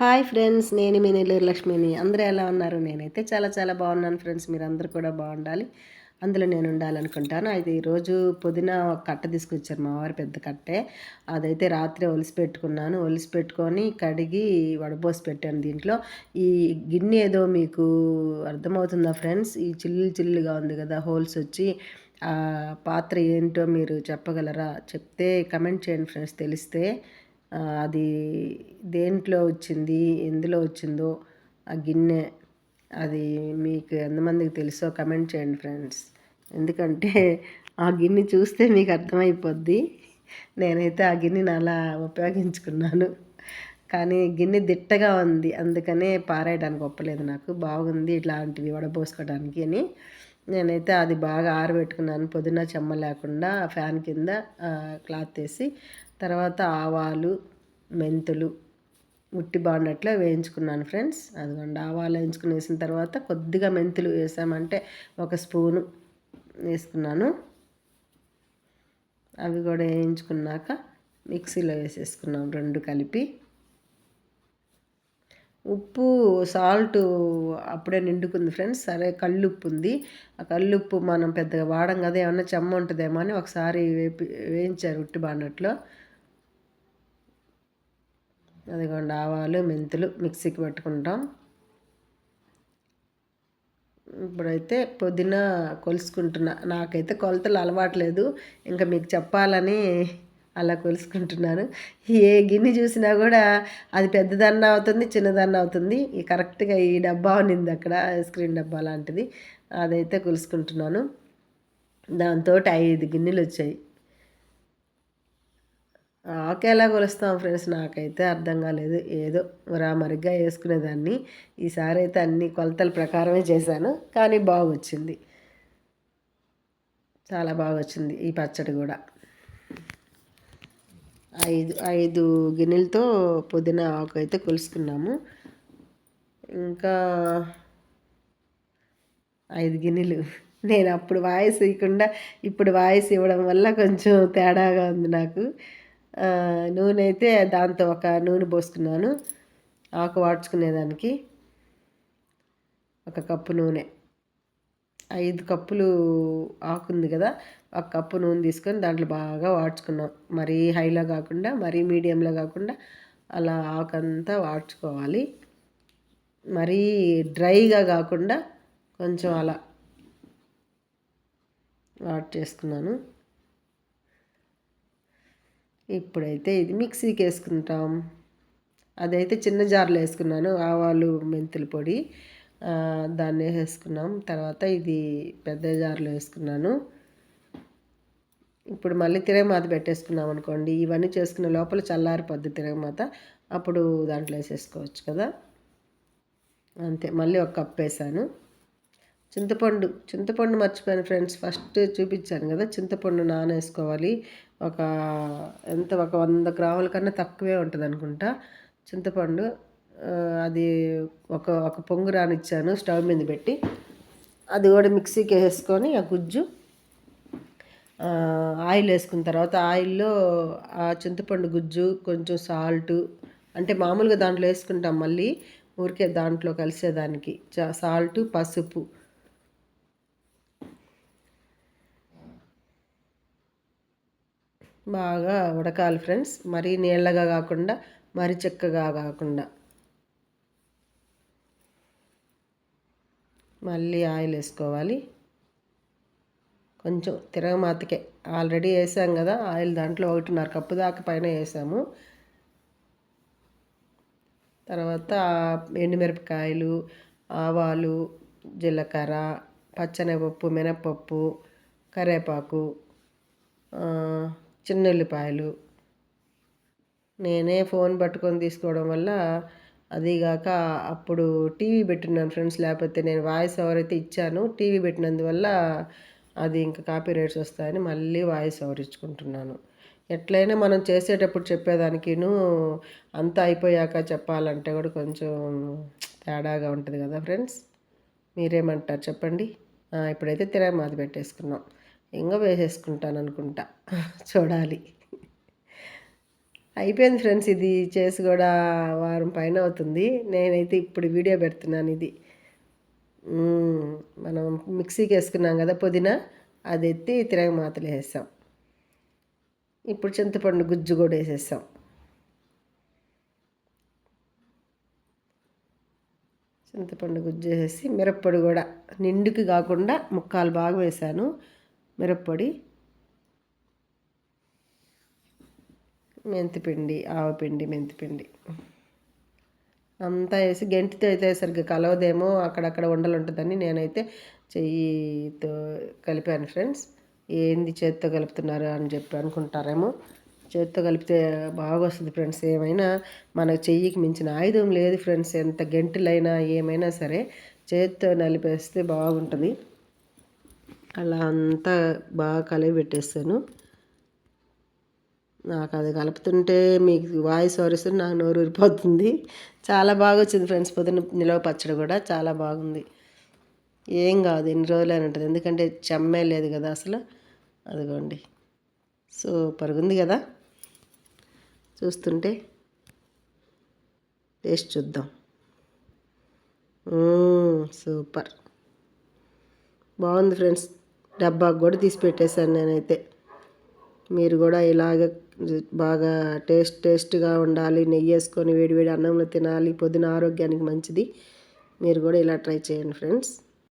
Hi friends నేను మీ నెల్లూరు లక్ష్మిని. అందరూ ఎలా ఉన్నారు? నేనైతే చాలా చాలా బాగున్నాను ఫ్రెండ్స్ మీరు అందరూ కూడా బాగుండాలి. అందులో నేను ఉండాలనుకుంటాను. అయితే ఈరోజు పుదీనా ఒక కట్ట తీసుకొచ్చారు మా వారి పెద్ద కట్టే. అదైతే రాత్రి ఒలిసి పెట్టుకున్నాను. ఒలిసి పెట్టుకొని కడిగి వడబోసి పెట్టాను దీంట్లో. ఈ గిన్నె ఏదో మీకు అర్థమవుతుందా ఫ్రెండ్స్? ఈ చిల్లు చిల్లుగా ఉంది కదా హోల్స్ వచ్చి. ఆ పాత్ర ఏంటో మీరు చెప్పగలరా? చెప్తే కమెంట్ చేయండి ఫ్రెండ్స్ తెలిస్తే. అది దేంట్లో వచ్చింది ఎందులో వచ్చిందో ఆ గిన్నె అది మీకు ఎంతమందికి తెలుసో కమెంట్ చేయండి ఫ్రెండ్స్. ఎందుకంటే ఆ గిన్నె చూస్తే మీకు అర్థమైపోద్ది. నేనైతే ఆ గిన్నెని అలా ఉపయోగించుకున్నాను. కానీ గిన్నె దిట్టగా ఉంది అందుకనే పారేయడానికి ఒప్పలేదు నాకు. బాగుంది ఇట్లాంటివి వడపోసుకోవడానికి అని. నేనైతే అది బాగా ఆరబెట్టుకున్నాను. పొద్దున చెమ్మ లేకుండా ఫ్యాన్ కింద క్లాత్ వేసి తర్వాత ఆవాలు మెంతులు ఉట్టి బాండట్లో వేయించుకున్నాను ఫ్రెండ్స్. అదిగోండి ఆవాలు వేయించుకుని వేసిన తర్వాత కొద్దిగా మెంతులు వేసామంటే ఒక స్పూను వేసుకున్నాను. అవి కూడా వేయించుకున్నాక మిక్సీలో వేసేసుకున్నాం రెండు కలిపి. ఉప్పు సాల్ట్ అప్పుడే నిండుకుంది ఫ్రెండ్స్. సరే కళ్ళుప్పు ఉంది. ఆ కళ్ళుప్పు మనం పెద్దగా వాడం కదా ఏమన్నా చెమ్మ ఉంటుందేమో అని ఒకసారి వేపి వేయించారు ఉట్టి బాండట్లో. అదిగోండి ఆవాలు మెంతులు మిక్సీకి పెట్టుకుంటాం. ఇప్పుడైతే పుదీనా కొలుసుకుంటున్నా. నాకైతే కొలతలు అలవాట్లేదు ఇంకా మీకు చెప్పాలని అలా కొలుసుకుంటున్నాను. ఏ గిన్నె చూసినా కూడా అది పెద్దదన్న అవుతుంది చిన్నదన్న అవుతుంది. ఈ కరెక్ట్గా ఈ డబ్బా ఉన్నింది అక్కడ ఐస్ క్రీమ్ డబ్బా లాంటిది. అదైతే కొలుసుకుంటున్నాను. దాంతో ఐదు గిన్నెలు వచ్చాయి. ఆకేలా కొలుస్తాం ఫ్రెండ్స్? నాకైతే అర్థం కాలేదు. ఏదో రామరిగ్గా వేసుకునేదాన్ని. ఈసారి అయితే అన్ని కొలతల ప్రకారమే చేశాను. కానీ బాగా వచ్చింది చాలా బాగా వచ్చింది ఈ పచ్చడి కూడా. ఐదు ఐదు గిన్నెలతో పుదీనా ఆకు అయితే కొలుసుకున్నాము. ఇంకా ఐదు గిన్నెలు. నేను అప్పుడు వాయిస్ ఇవ్వకుండా ఇప్పుడు వాయిస్ ఇవ్వడం వల్ల కొంచెం తేడాగా ఉంది నాకు. నూనె అయితే దాంతో ఒక నూనె పోసుకున్నాను. ఆకు వాడ్చుకునేదానికి ఒక కప్పు నూనె. ఐదు కప్పులు ఆకుంది కదా ఒక కప్పు నూనె తీసుకొని దాంట్లో బాగా వాడ్చుకున్నాం. మరీ హైలో కాకుండా మరీ మీడియంలో కాకుండా అలా ఆకంతా వాడ్చుకోవాలి. మరీ డ్రైగా కాకుండా కొంచెం అలా వాట్ చేసుకున్నాను. ఇప్పుడైతే ఇది మిక్సీకి వేసుకుంటాం అదైతే చిన్న జార్లో వేసుకున్నాను ఆవాలు మెంతుల పొడి దాన్ని వేసుకున్నాం. తర్వాత ఇది పెద్ద జార్లో వేసుకున్నాను. ఇప్పుడు మళ్ళీ తిరగమాత పెట్టేసుకున్నాం అనుకోండి. ఇవన్నీ చేసుకున్న లోపల చల్లారిపోద్ది తిరగమాత. అప్పుడు దాంట్లో వేసేసుకోవచ్చు కదా. అంతే మళ్ళీ ఒక కప్ వేసాను. చింతపండు చింతపండు మర్చిపోయాను ఫ్రెండ్స్. ఫస్ట్ చూపించాను కదా చింతపండు నానేసుకోవాలి. ఒక ఎంత ఒక వంద గ్రాముల కన్నా తక్కువే ఉంటుంది అనుకుంటా. చింతపండు అది ఒక ఒక పొంగు రానిచ్చాను స్టవ్ మీద పెట్టి. అది కూడా మిక్సీకి వేసుకొని ఆ గుజ్జు ఆయిల్ వేసుకున్న తర్వాత ఆయిల్లో ఆ చింతపండు గుజ్జు కొంచెం సాల్ట్ అంటే మామూలుగా దాంట్లో వేసుకుంటాం మళ్ళీ. ఊరికే దాంట్లో కలిసేదానికి సాల్ట్ పసుపు. బాగా ఉడకాలి ఫ్రెండ్స్. మరీ నీళ్ళగా కాకుండా మరీ చెక్కగా కాకుండా. మళ్ళీ ఆయిల్ వేసుకోవాలి. కొంచెం తిరగమాతకే. ఆల్రెడీ వేసాం కదా ఆయిల్ దాంట్లో ఒకటిన్నర కప్పు దాకా పైన వేసాము. తర్వాత ఎండుమిరపకాయలు ఆవాలు జీలకర్ర పచ్చనిపప్పు మినప్పప్పు కరివేపాకు చిన్న ఉల్లిపాయలు నేనే ఫోన్ పట్టుకొని తీసుకోవడం వల్ల అదిగాక అప్పుడు టీవీ పెట్టినాను ఫ్రెండ్స్. లేకపోతే నేను వాయిస్ ఓవర్ అయితే ఇచ్చాను టీవీ పెట్టినందువల్ల అది ఇంకా కాపీ రైట్స్ వస్తాయని మళ్ళీ వాయిస్ ఓవర్ ఇచ్చుకుంటున్నాను ఎట్లయినా మనం చేసేటప్పుడు చెప్పేదానికిను అంతా అయిపోయాక చెప్పాలంటే కూడా కొంచెం తేడాగా ఉంటుంది కదా ఫ్రెండ్స్. మీరేమంటారు చెప్పండి? ఇప్పుడైతే తిరగమాత పెట్టేసుకున్నాం. ఇంకా వేసేసుకుంటాను అనుకుంటా చూడాలి. అయిపోయింది ఫ్రెండ్స్ ఇది చేసి కూడా వారం పైన అవుతుంది. నేనైతే ఇప్పుడు వీడియో పెడుతున్నాను ఇది. మనం మిక్సీకి వేసుకున్నాం కదా పుదీనా అది ఎత్తి తిరగ మాతలు వేసాం ఇప్పుడు చింతపండు గుజ్జు కూడా వేసేసాం. చింతపండు గుజ్జు వేసేసి మిరప్పొడి కూడా నిండుకి కాకుండా ముక్కాలు బాగా వేసాను. మిరప్పొడి మెంతిపిండి ఆవపిండి మెంతిపిండి. అంతా వేసి గెంటితో అయితే సరిగ్గా కలవదేమో అక్కడక్కడ ఉండలు ఉంటుందని నేనైతే చెయ్యితో కలిపాను ఫ్రెండ్స్. ఏంది చేత్తో కలుపుతున్నారు అని చెప్పి అనుకుంటారేమో. చేత్తో కలిపితే బాగా వస్తుంది ఫ్రెండ్స్. ఏమైనా మన చెయ్యికి మించిన ఆయుధం లేదు ఫ్రెండ్స్. ఎంత గెంటులైనా ఏమైనా సరే చేత్తో నలిపేస్తే బాగుంటుంది. అలా అంతా బాగా కలిపి పెట్టేస్తాను. నాకు అది కలుపుతుంటే మీకు వాయిస్ వరుస్తుంది నాకు నోరు ఊరిపోతుంది. చాలా బాగా వచ్చింది ఫ్రెండ్స్ పొద్దున్న నిలవ పచ్చడి కూడా చాలా బాగుంది. ఏం కాదు ఎన్ని రోజులు అని ఉంటుంది. ఎందుకంటే చెమ్మే లేదు కదా అసలు. అదిగోండి. సూపర్గా ఉంది కదా. చూస్తుంటే టేస్ట్ చూద్దాం. సూపర్. బాగుంది ఫ్రెండ్స్. డబ్బాకు కూడా తీసి పెట్టేశాను నేనైతే. మీరు కూడా ఇలాగ బాగా టేస్ట్ టేస్ట్గా ఉండాలి నెయ్యి వేసుకొని వేడి వేడి అన్నంలో తినాలి పొద్దున ఆరోగ్యానికి మంచిది. మీరు కూడా ఇలా ట్రై చేయండి ఫ్రెండ్స్.